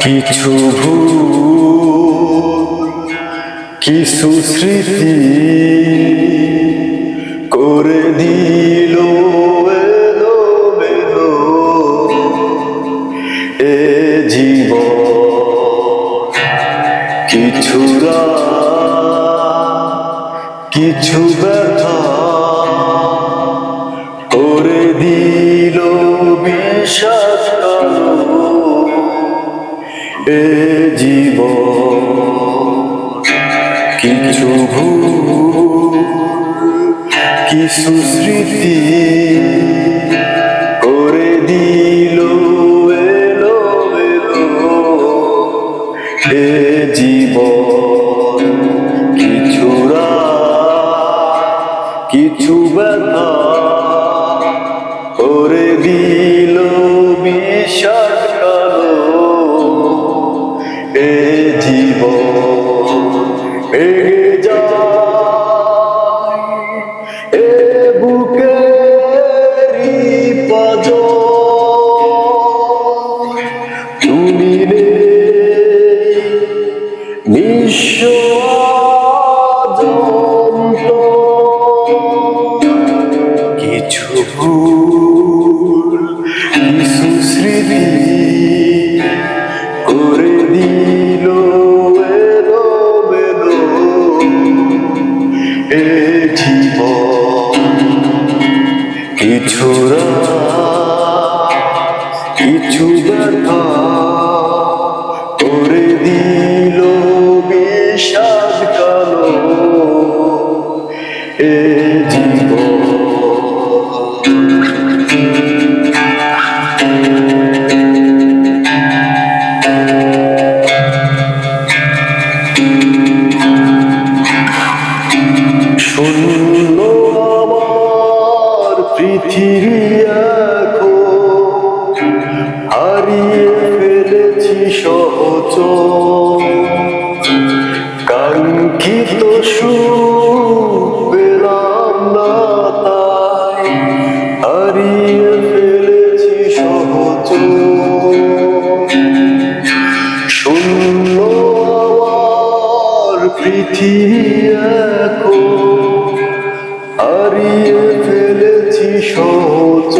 কিছু কিছু স্মৃতি করে দিল বেলো এ কিছু কিছু ব্যথা এ জীবন কিছু ভুল কিছু স্মৃতি করে দিল এলো এলো। এ জীবন, কিছু কিছু ব্যথা করে দিল কালো এ জীবন ভেঙে যায় এ বুকেরই পাঁজর তুমি নেই নিঃস্ব কিছু ভুল কিছু কিছু ব্যথা। এখন হারিয়ে ফেলেছি সহজ। কাঙ্ক্ষিত সুখ পেলাম না তাই, হারিয়ে ফেলেছি সহজ। শূন্য আমার পৃথিবী এখন, হারিয়ে ফেলেছি সহজ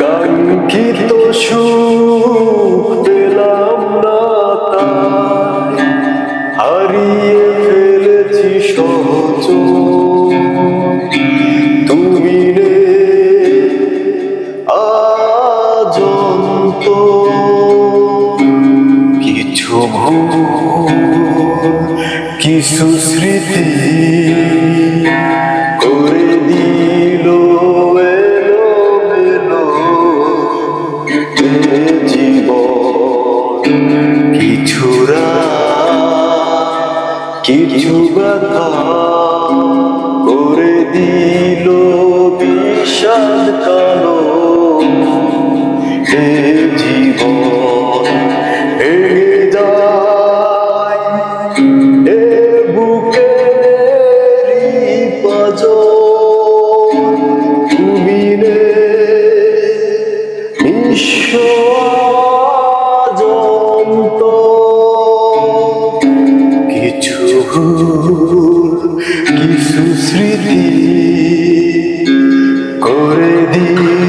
কাঙ্ক্ষিত সুখ পেলাম না হারিয়ে ফেলেছি সহজ কিছু স্মৃতি করে দিল কিছুরা কিছু ব্যথা করে দিল বিষাদ কালো। নিঃস্ব আজন্ত কিছু কিছু স্মৃতি করে দিল